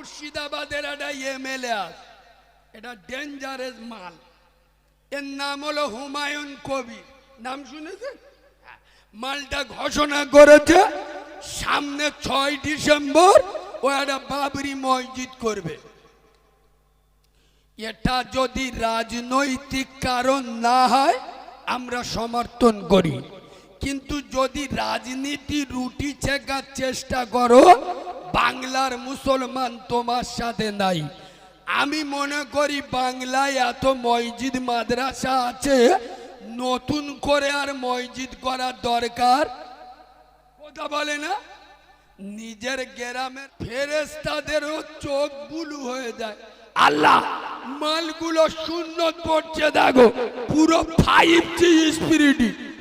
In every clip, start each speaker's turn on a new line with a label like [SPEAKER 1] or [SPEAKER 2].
[SPEAKER 1] মুর্শিদাবাদের একটা এমএলএ আছে। এটা ডেঞ্জারাস মাল। এর নাম হলো হুমায়ুন কবির। নাম শুনেছেন? হ্যাঁ। মালটা ঘোষণা করেছে, সামনে ছয় ডিসেম্বর ও একটা বাবরি মসজিদ করবে। এটা যদি রাজনৈতিক কারণ না হয়, আমরা সমর্থন করি। কিন্তু যদি রাজনীতি রুটি ছেকার চেষ্টা করো বাংলার মুসলমান তোমার সাথে নাই। আমি মনে করি বাংলায় এত মসজিদ, মাদ্রাসা আছে, নতুন করে আর মসজিদ করার দরকার। কথা বলে না? নিজের গ্রামের ফেরেস্তাদেরও চোখ বুলু হয়ে যায়। আল্লাহ, মালগুলো শূন্য পড়ছে দেখো, পুরো ফাইভ জি স্পিরিট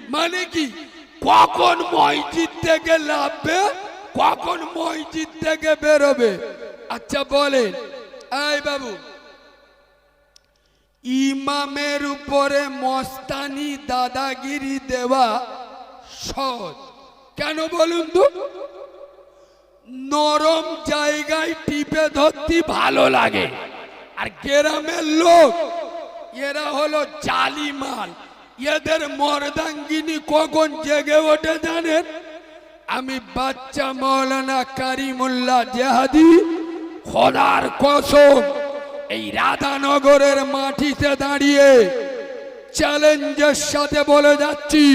[SPEAKER 1] মানে কি? কখন মসজিদ থেকে লাভবে? কখন মসজিদ থেকে বেরোবে? আচ্ছা বলেন। এই বাবু, ইমামের উপরে মস্তানি দাদাগিরি দেওয়া সহজ। কেন বলুন তো? নরম জায়গায় টিপে ধরতে ভালো লাগে। আর গ্রামের লোক, এরা হলো জালি মাল এদের মর্দাঙ্গিনী কখন জেগে ওঠে জানেন? আমি বাচ্চা মৌলানা কারিমুল্লাহ জেহাদি, খোদার কসম, এই রাধানগরের মাটিতে দাঁড়িয়ে চ্যালেঞ্জের সাথে বলে যাচ্ছি,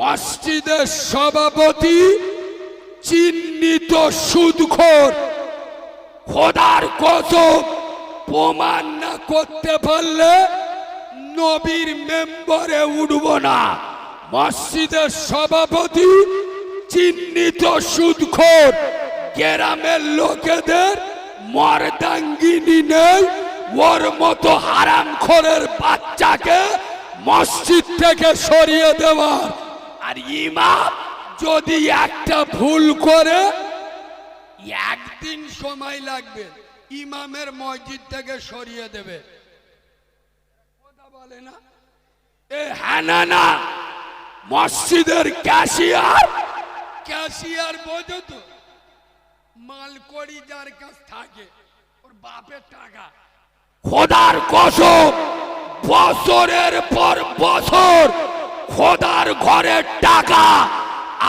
[SPEAKER 1] মসজিদের সভাপতি চিহ্নিত সুদখোর, খোদার কসম, প্রমাণ না করতে পারলে নবীর মেম্বারে উঠব না। মসজিদের সভাপতি চিহ্নিত সুদখোর। গ্রামের লোকেদের মর্দাঙ্গিনী নেই। ওর মতো হারাম খোরের বাচ্চাকে মসজিদ থেকে সরিয়ে দেওয়ার। আর ইমাম যদি একটা ভুল করে, একদিন সময় লাগবে ইমামের মসজিদ থেকে সরিয়ে দেবে। বলে না? এ হ্যাঁ না না মসজিদের ক্যাশিয়ার ক্যাশিয়ার বোঝো তো। মাল করি যার কাছ থাকে, ওর বাপের টাকা। খোদার কসম, বছরের পর বছর খোদার ঘরের টাকা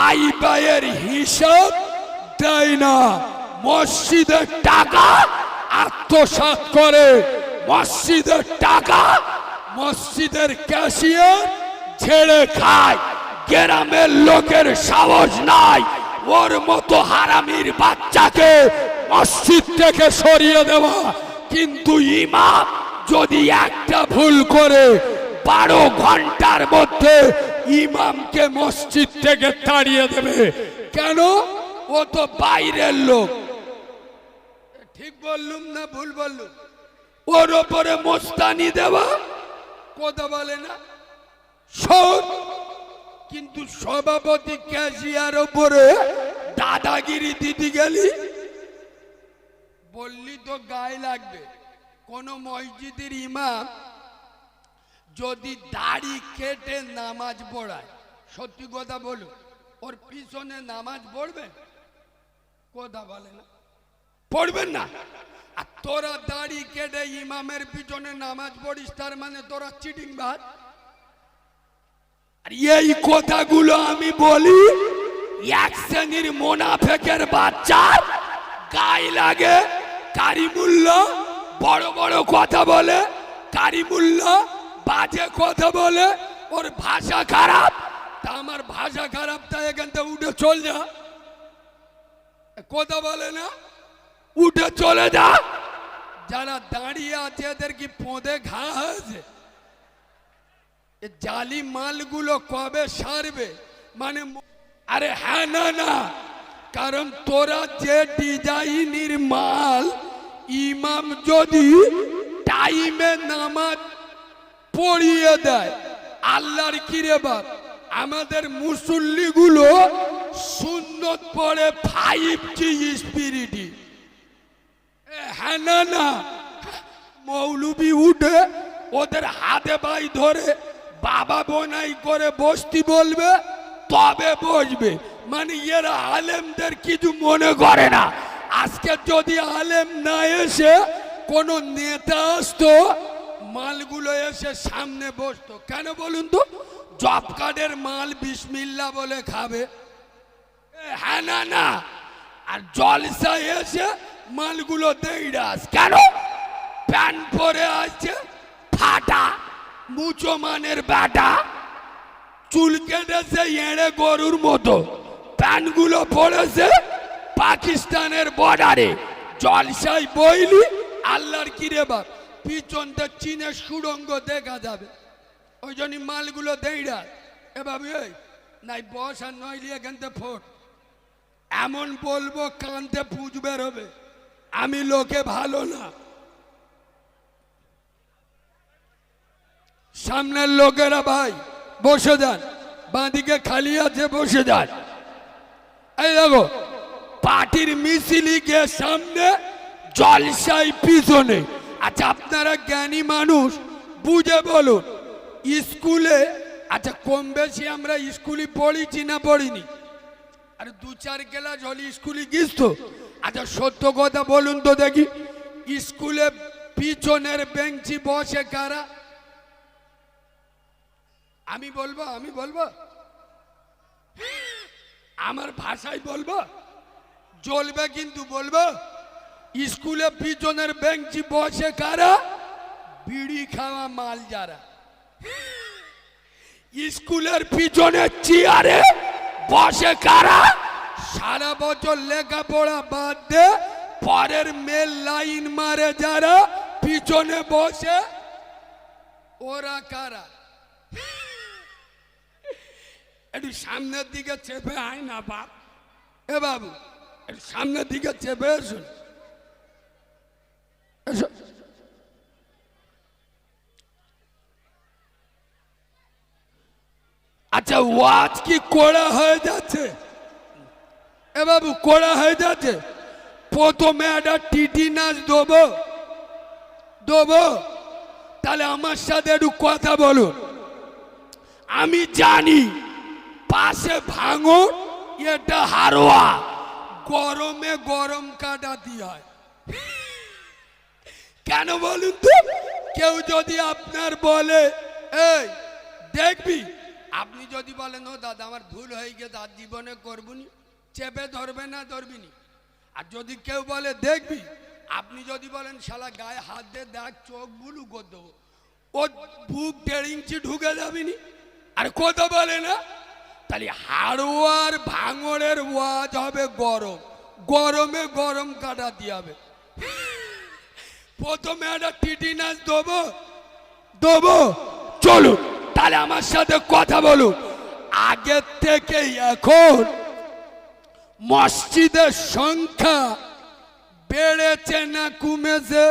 [SPEAKER 1] আই ব্যয়ের হিসাব দেয় না। মসজিদের টাকা আত্মসাৎ করে। মসজিদের টাকা মসজিদের ক্যাশিয়ার ছেড়ে খায়। গ্রামের লোকের সাহস নাই। ওর মতো হারামির বাচ্চাকে মসজিদ থেকে সরিয়ে দেওয়া। কিন্তু ইমাম যদি একটা ভুল করে, বারো ঘণ্টার মধ্যে ইমামকে মসজিদ থেকে তাড়িয়ে দেবে। কেন? ও তো বাইরের লোক। ঠিক বললুম না ভুল বললুম? ওর ওপরে মোস্তানি দেওয়া? কথা বলে না? সৎ কিন্তু সভাপতি ক্যাশিয়ার ওপরে দাদাগিরি দিতে গেলি? বললি তো গায়ে লাগবে। কোন মসজিদের ইমাম যদি দাড়ি কেটে নামাজ পড়ায়, সত্যি কথা বলুন, ওর পিছনে নামাজ পড়বে? কথা বলে না। পড়বেন না। আর তোরা দাড়ি কেটে ইমামের পিছনে নামাজ পড়িস, তার মানে তোরা চিটিং ভাত আর এই কথাগুলো আমি বলি, এক শ্রেণির মোনাফেকের বাচ্চার গায়ে লাগে কারিমুল্য বড় বড় কথা বলে কারিমুল্য বাজে কথা বলে, ওর ভাষা খারাপ, তা আমার ভাষা খারাপ তাই এখান থেকে উঠে চল যা কথা বলে না, উঠে চলে যা। যারা দাঁড়িয়ে আছে, এদের কি পোঁদে ঘা হয়েছে? জালি মালগুলো কবে সারবে? মানে আরে হ্যাঁ না না। কারণ তোরা যে ডিজাইনের মাল, ইমাম যদি টাইমে নামাজ পড়িয়ে দেয়, আল্লাহর কিরে বাপ? আমাদের মুসল্লিগুলো সুন্দর পড়ে ফাইভ জি স্পিরিটি হ্যাঁ না মৌলবি উঠে ওদের হাতে বাই ধরে বাবা বোনাই করে বসতি বলবে, তবে বসবে। মানে এরা আলেমদের কিছু মনে করে না। আজকে যদি আলেম না এসে কোন নেতা আসতো, মালগুলো এসে সামনে বসতো। কেন বলুন তো? জব কার্ডের মাল বিসমিল্লা বলে খাবে। হ্যাঁ না না। আর জলসা এসে মালগুলো দেইরাস কেন? প্যান্ট পরে আসছে ফাটা। মুচো মানের ব্যাটা চুল কেটেছে এড়ে গরুর মতো। প্যান্টগুলো পড়েছে পাকিস্তানের বর্ডারে। জলসাই বইলি, আল্লাহর কিরে বাপ পিছনটা চীনের সুড়ঙ্গ দেখা যাবে। ওই জন্য মালগুলো দেইরা এভাবে ওই নাই বস আর নইলি এখান থেকে ফোট। এমন বলব কানতে পুজ বেরোবে। আমি লোকে ভালো না। সামনের লোকেরা ভাই, বসে যান। বাঁদিকে খালি আছে, বসে যান। এই দেখো, পার্টির মিছিলি সামনে জলসাই পিছনে। আচ্ছা আপনারা জ্ঞানী মানুষ, বুঝে বলুন, স্কুলে আচ্ছা কম বেশি আমরা স্কুলে পড়িছি না পড়িনি? আর, দু চার ক্লাস হলে স্কুলে গিস তো। আচ্ছা সত্য কথা বলুন তো দেখি, স্কুলে পিছনের বেঞ্চি বসে কারা? আমি বলব আমি বলব। আমার ভাষায় বলব, জ্বলবে কিন্তু বলব, স্কুলে পিছনের বেঞ্চি বসে কারা? বিড়ি খাওয়া মাল যারা। স্কুলের পিছনের চেয়ারে বসে কারা? সারা বছর লেখাপড়া বাদ দে, পরের মেল লাইন মারে যারা, পিছনে বসে, ওরা কারা? একটু সামনের দিকে চেপে আয় না, বাপ। এ বাবু একটু সামনের দিকে চেপে এসো। আচ্ছা ওয়াজ কি কড়া হয়ে যাচ্ছে? এ বাবু কড়া হয়ে যাচ্ছে? প্রথমে একটা টিটি নাচ দেবো। দেবো। তাহলে আমার সাথে একটু কথা বলুন। আমি জানি পাশে ভাঙন, এটা হারোয়া। গরমে গরম কাটাতি হয় কেন বলুন তো? কেউ যদি আপনার বলে, এই, দেখবি? আপনি যদি বলেন, ও দাদা, আমার ভুল হয়ে গেছে আর জীবনে করবুনি, চেপে ধরবে না, ধরবিনি। আর যদি কেউ বলে, দেখবি? আপনি যদি বলেন, শালা, গায়ে হাত দিয়ে দেখ, চোখ বুলু করে দেবো। ও বুক দেড় ইঞ্চি ঢুকে যাবিনি। আর কথা বলে না। তাহলে হাড়োয়ার ভাঙড়ের ওয়াজ হবে গরম। গরমে গরম কাটাতে হবে। প্রথমে একটা টিটি নাচ দেবো। দেবো? চলুন তাহলে আমার সাথে কথা বলুন। আগের থেকে এখন মসজিদের সংখ্যা বেড়েছে না কমেছে?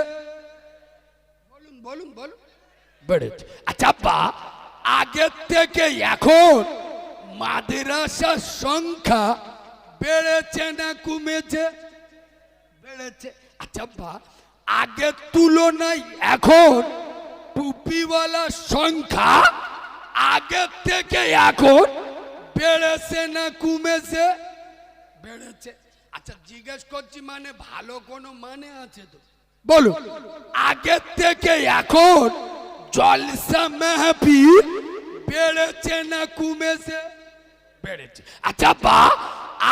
[SPEAKER 1] বলুন বলুন বলুন। বেড়েছে। আচ্ছা বা আগের থেকে এখন মাদ্রাসার সংখ্যা বেড়েছে না কমেছে? বেড়েছে। আচ্ছা বা, আগের তুলনায় এখন টুপিওয়ালার সংখ্যা আগের থেকে এখন বেড়েছে না কমেছে? বেড়েছে। আচ্ছা জিজ্ঞেস করছি মানে ভালো কোনো মানে আছে তো? বলুন আগের থেকে এখন জলসা মেহফিল বেড়েছে না কমেছে? বেড়েছে আচ্ছা বা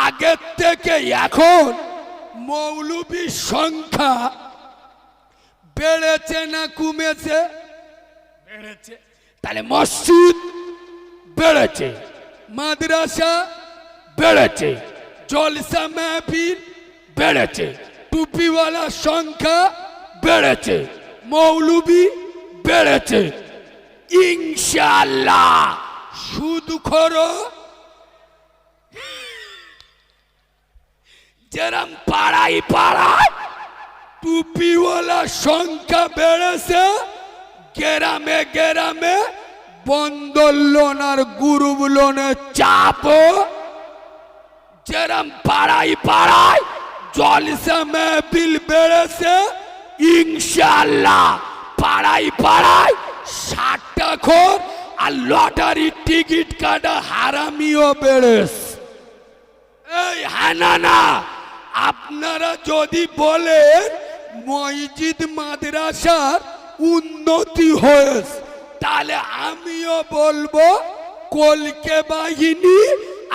[SPEAKER 1] আগের থেকে এখন মৌলবীর সংখ্যা বেড়েছে না কমেছে? বেড়েছে। তাহলে মসজিদ বেড়েছে, মাদ্রাসা বেড়েছে, জলসা মাহফিল বেড়েছে, টুপিওয়ালা সংখ্যা বেড়েছে, মৌলবি বেড়েছে। ইনশাল্লাহ সুদ খরো যেরম পাড়াই পাড়ায় টুপিওয়ালা সংখ্যা বেড়েছে, গ্রামে গ্রামে বন্দর লোন আর গ্রুপ লোনের চাপও। যেরম পাড়াই পাড়ায় জলসা মেহফিল বেড়েছে ইনশাল্লাহ পাড়াই পাড়ায় ষাটটা খোর আর লটারির টিকিট কাটা হারামিও বেড়েছে। এই হ্যাঁ না আপনারা যদি বলেন মসজিদ মাদ্রাসার উন্নতি হয়েছে, তাহলে আমিও বলব কলকে বাহিনী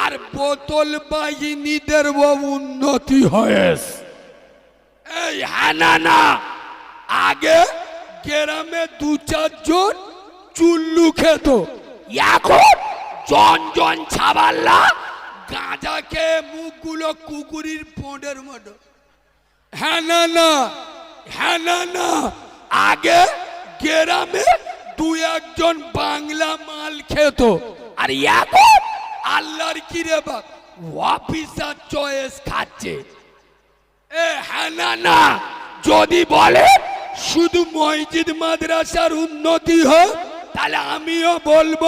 [SPEAKER 1] আর বোতল বাহিনীদের উন্নতি হয়েছে। এই হানা না। আগে গ্রামে দু চারজন চুল্লু খেত। এখন জন জন ছাবাল্লা গাঁজাকে মুখগুলো কুকুরির পোঁডের মতো। হ্যাঁ না না হ্যাঁ না আগে গ্রামে দু একজন বাংলা মাল খেত। আর এখন আল্লাহর কি রে বাপ অফিসার চয়েস খাচ্ছে। এ হ্যাঁ না না, যদি বলে শুধু মসজিদ মাদ্রাসার উন্নতি হোক, তাহলে আমিও বলব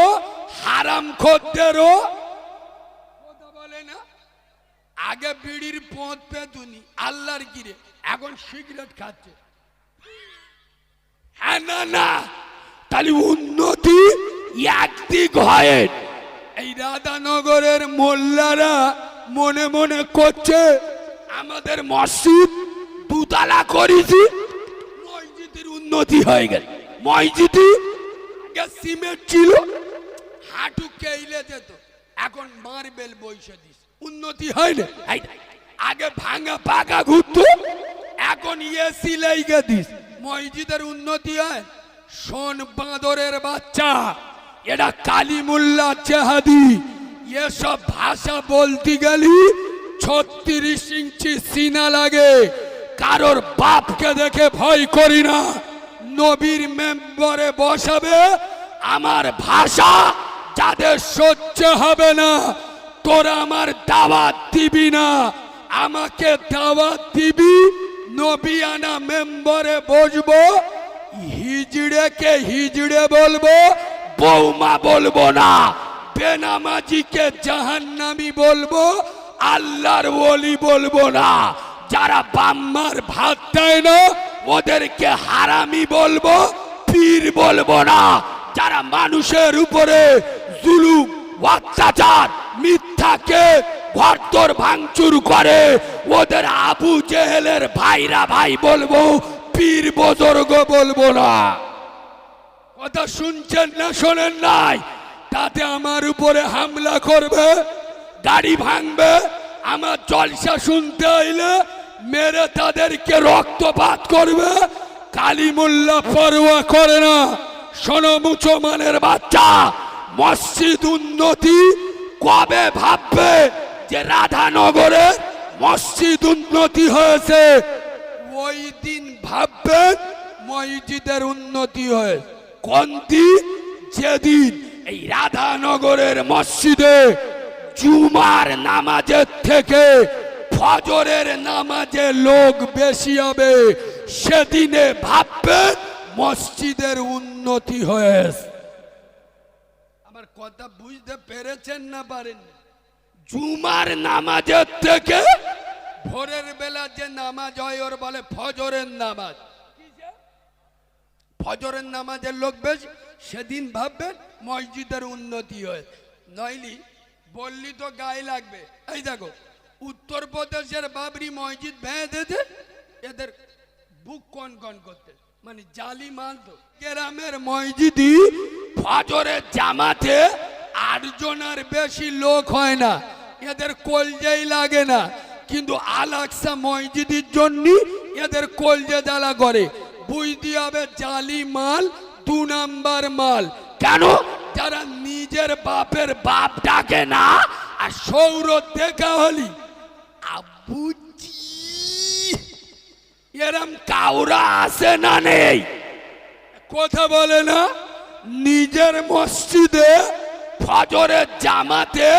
[SPEAKER 1] হারাম খদ্দেরও আগে বিড়ির পথ পেতুনি, আল্লাহর গিরে। এখন সিগারেট খাচ্ছে। হ্যাঁ না না। তাহলে উন্নতি একদিক হয়। এই রাধানগরের মোল্লারা মনে মনে করছে, আমাদের মসজিদ দুতলা করেছি, মসজিদের উন্নতি হয়ে গেল। মসজিদে সিমেন্ট ছিল, হাঁটু কেইলে যেত এখন মার্বেল বইসে দিস উন্নতি হয় না আগে ভাঙা পাকা ঘুরতো এখন এসি লাইগে দিস। মসজিদের উন্নতি হয়। শোন বাঁদরের বাচ্চা এটা কালিমুল্লা চেহাদি। এসব ভাষা বলতে গেলি ছত্রিশ ইঞ্চি সিনা লাগে। কারোর বাপকে দেখে ভয় করি না। নবীর মেম্বরে বসাবে আমার ভাষা যাদের সহ্য হবে না। তোরা আমার দাওয়াত দিবি না। আমাকে দাওয়াত দিবি, নবিয়ানা মেম্বরে বসবো, হিজড়েকে হিজড়ে বলব বৌমা বলব না, বেনামাজিকে জাহান্নামি বলব, আল্লাহর ওলি বলব না। যারা বাম্মার ভাত দেয় না, ওদেরকে হারামি বলব, পীর বলব না। যারা মানুষের উপরে জুলুম, অত্যাচার মিথ্যাকে ঘরতর ভাঙচুর করে। ওদের আবু জেহেলের ভাইরা ভাই বলব, পীর বজর্গ বলব না। কথা শুনছেন না শোনেন নাই? তাতে আমার উপরে হামলা করবে, গাড়ি ভাঙবে, আমার জলসা শুনতে আইলে মেরে তাদেরকে রক্তপাত করবে, কালিমুল্লা পরোয়া করে না। শোনো মুসলমানের বাচ্চা, মসজিদ উন্নতি কবে ভাববে যে রাধানগরে মসজিদ উন্নতি হয়েছে? ওই দিন ভাববেন মসজিদের উন্নতি হয়ে। কোন দিন? যেদিন এই রাধানগরের মসজিদে জুমার নামাজের থেকে ফজরের নামাজে লোক বেশি হবে, সেদিনে ভাববে মসজিদের উন্নতি হয়েছে। কথা বুঝতে পেরেছেন না পারেন? জুমার নামাজের থেকে ভোরের বেলা যে নামাজ হয় ওর বলে ফজরের নামাজ। ফজরের নামাজের লোক বেশ সেদিন ভাববেন মসজিদের উন্নতি হয়। নইলি বললি তো গায়ে লাগবে। এই দেখো উত্তরপ্রদেশের বাবরি মসজিদ ভেঙে এদের বুক কন কন করতে। মানে জালি মাল তো। গ্রামের মসজিদই ফজরের জামাতে আটজনের বেশি লোক হয় না। এদের কলজেই লাগে না। কিন্তু আলাক্সা মসজিদের জন্য এদের কলজে জ্বালা করে। বুঝতে হবে জালি মাল, দু নাম্বার মাল। কেন? যারা নিজের বাপের বাপ ডাকে না, আর সৌর দেখা হলি। আবুজি এরম কাউরা আছে না নেই? কথা বলে না? নিজের মসজিদে, ফজরের জামাতে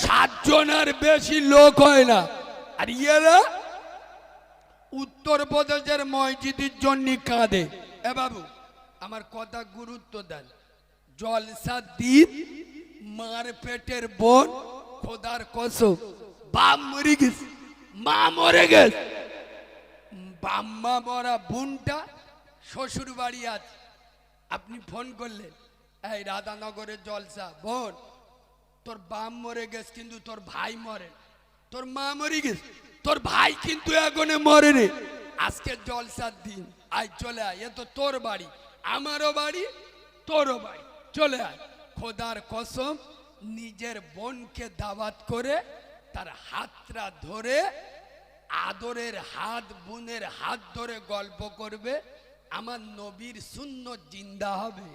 [SPEAKER 1] সাতজনের বেশি লোক হয় না। আর ইয়েরা উত্তরপ্রদেশের মসজিদের জন্য কাঁদে। এ বাবু, আমার কথা গুরুত্ব দেন। জলসা দিন মার পেটের বোন, খোদার কসম। বাপ মরে গেছে, মা মরে গেছে। বাম্মা মরা বোনটা শ্বশুর বাড়ি আছে। আপনি ফোন করলেন। এই রাধানগরের জলসা, বোন, তোর বাপ মরে গেছে কিন্তু তোর ভাই মরে। তোর মা মরে গেছে, তোর ভাই কিন্তু এখনে মরে রে আজকে জলসার দিন, আয় চলে আয়, এ তো তোর বাড়ি, আমারও বাড়ি, তোরও বাড়ি, চলে আয়। খোদার কসম, নিজের বোনকে দাওয়াত করে তার হাতটা ধরে, আদরের হাত, বোনের হাত ধরে গল্প করবে, আমার নবীর শূন্য জিন্দা হবে।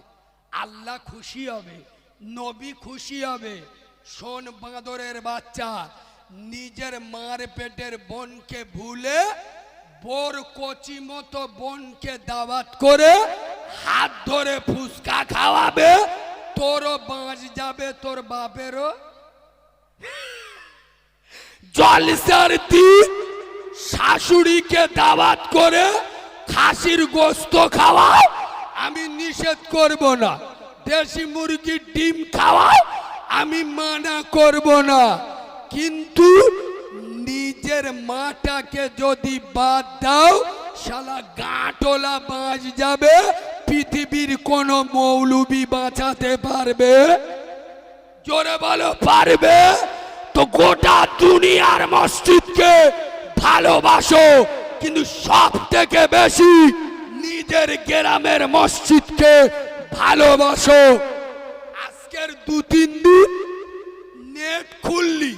[SPEAKER 1] আল্লাহ খুশি হবে, নবী খুশি হবে। শোন বাঁদরের বাচ্চা, নিজের মার পেটের বোনকে ভুলে বোর কচি মতো বোনকে দাওয়াত করে হাত ধরে ফুচকা খাওয়াবে তোরও বাঁচ যাবে তোর বাপেরও। জলসার দিন শাশুড়িকে দাওয়াত করে খাসির গোস্ত খাওয়াও আমি নিষেধ করব না। দেশি মুরগির ডিম খাওয়াও আমি মানা করব না। কিন্তু নিজের মাটাকে যদি বাদ দাও, শালা গাঁটলা বাঁচ যাবে, পৃথিবীর কোনো মৌলবি বাঁচাতে পারবে। জোরে বলো, পারবে? তো গোটা দুনিয়ার মসজিদকে ভালোবাসো, কিন্তু সব থেকে বেশি নিজের গ্রামের মসজিদকে ভালোবাসো। আজকের দু, তিন দিন নেট খুললি,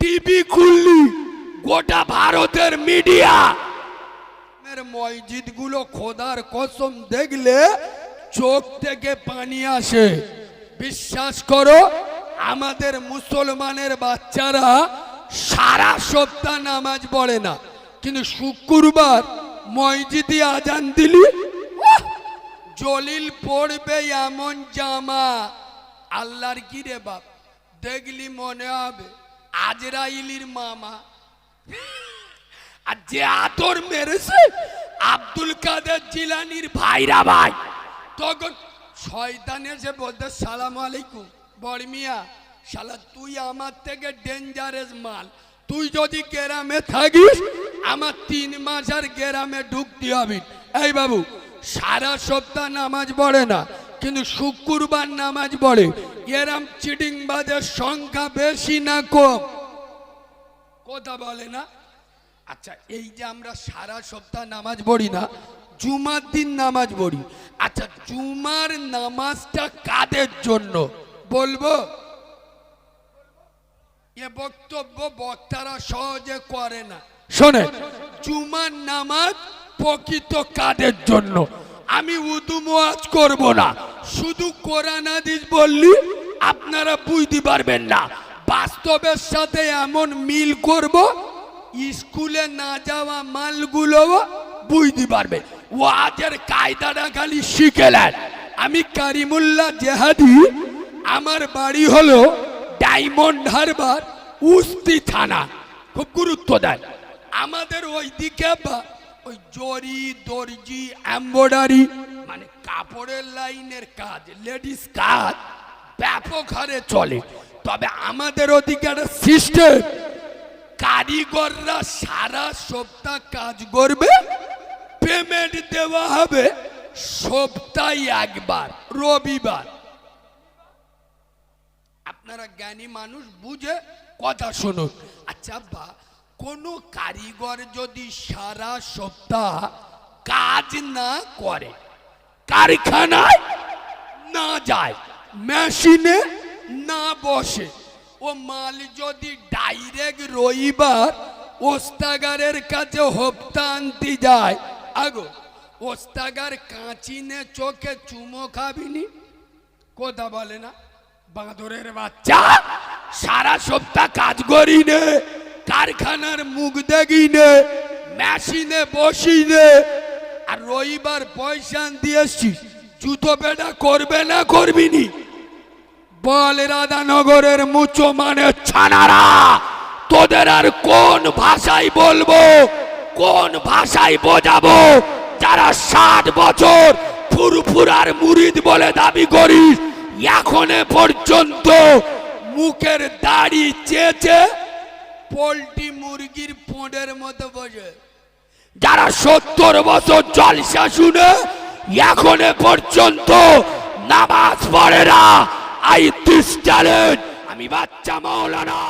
[SPEAKER 1] টিভি খুললি, গোটা ভারতের মিডিয়া। মসজিদগুলো খোদার কসম দেখলে চোখ থেকে পানি আসে। বিশ্বাস করো, আমাদের মুসলমানের বাচ্চারা সারা সপ্তাহ নামাজ পড়ে না। কিন্তু শুক্রবার মসজিদে আজান দিলি? জলিল পড়বে এমন জামা। আল্লাহর কি রে বাপ? দেখলি মনে হবে আজরাইলির মামা। আর যে আতর মেরেছে আব্দুল কাদের জিলানির ভাইরা ভাই। তখন শয়তান এসে বলতে, সালাম আলাইকুম। বর্মিয়া শালা, তুই আমার থেকে ডেঞ্জারাস মাল। তুই যদি গ্রামে থাকিস, আমার তিন মাস আর গ্রামে ঢুকতে হবে। এই বাবু, সারা সপ্তাহ নামাজ পড়ে না, কিন্তু শুক্রবার নামাজ পড়ে। এরম চিটিংবাজের সংখ্যা বেশি না কম। কথা বলে না? আচ্ছা এই যে আমরা সারা সপ্তাহ নামাজ পড়ি না, জুমার দিন নামাজ পড়ি। আচ্ছা জুমার নামাজটা কাদের জন্য? বলব? এ বক্তব্য বক্তারা সহজে করে না। শোনে জুমার নামাজ প্রকৃত কাদের জন্য। আমি উদু মোয়াজ করব না। শুধু কোরআন হাদিস বললি আপনারা বুঝতে পারবেন না। বাস্তবের সাথে এমন মিল করব স্কুলে না যাওয়া মালগুলো বুঝতে পারবে। ওয়াজের কায়দাটা খালি শিখেলেন আমি কারিমুল্লাহ জেহাদি আমার বাড়ি হলো ডায়মন্ড হারবার উস্তি থানা। খুব গুরুত্ব দেয়। আমাদের ওই দিকে ওই জরি, দর্জি, এম্বয়ডারি মানে কাপড়ের লাইনের কাজ, লেডিস কাজ ব্যাপক হারে চলে। তবে আমাদের ওদিকে একটা সিস্টেম, কারিগররা সারা সপ্তাহ কাজ করবে, পেমেন্ট দেওয়া হবে সপ্তাহে একবার, রবিবার। আপনারা জ্ঞানী মানুষ, বুঝে কথা শুনুন। আচ্ছা বা কোনো কারিগর যদি সারা সপ্তাহ কাজ না করে, কারখানায় না যায়, মেশিনে না বসে, ও মাল যদি ডাইরেক্ট রবিবার ওস্তাগারের কাছে হপ্তা আনতে যায়, আগো, ওস্তাগার কাঁচিনে চোখে চুমো খাবিনি? কথা বলে না? বাঁদরের বাচ্চা, সারা সপ্তাহ কাজ করি নে কারখানার মুখ দেখি নে মেশিনে বসি নে আর রবিবার পয়সা দিয়ে এসছি, জুতো পেটা করবে না করবি করবিনি। বল রাধানগরের মুচো মানে ছানারা, তোদের আর কোন ভাষায় বলব, কোন ভাষায় বোঝাবো? যারা ষাট বছর ফুরফুরার মুরিদ বলে দাবি করিস এখনে পর্যন্ত মুখের দাড়ি চেয়েছে পোল্ট্রি মুরগির পোঁডের মতো বসে। যারা সত্তর বছর জলসা শুনে এখনে পর্যন্ত নামাজ পড়ে না আই দিস আমি বাচ্চা মাওলানা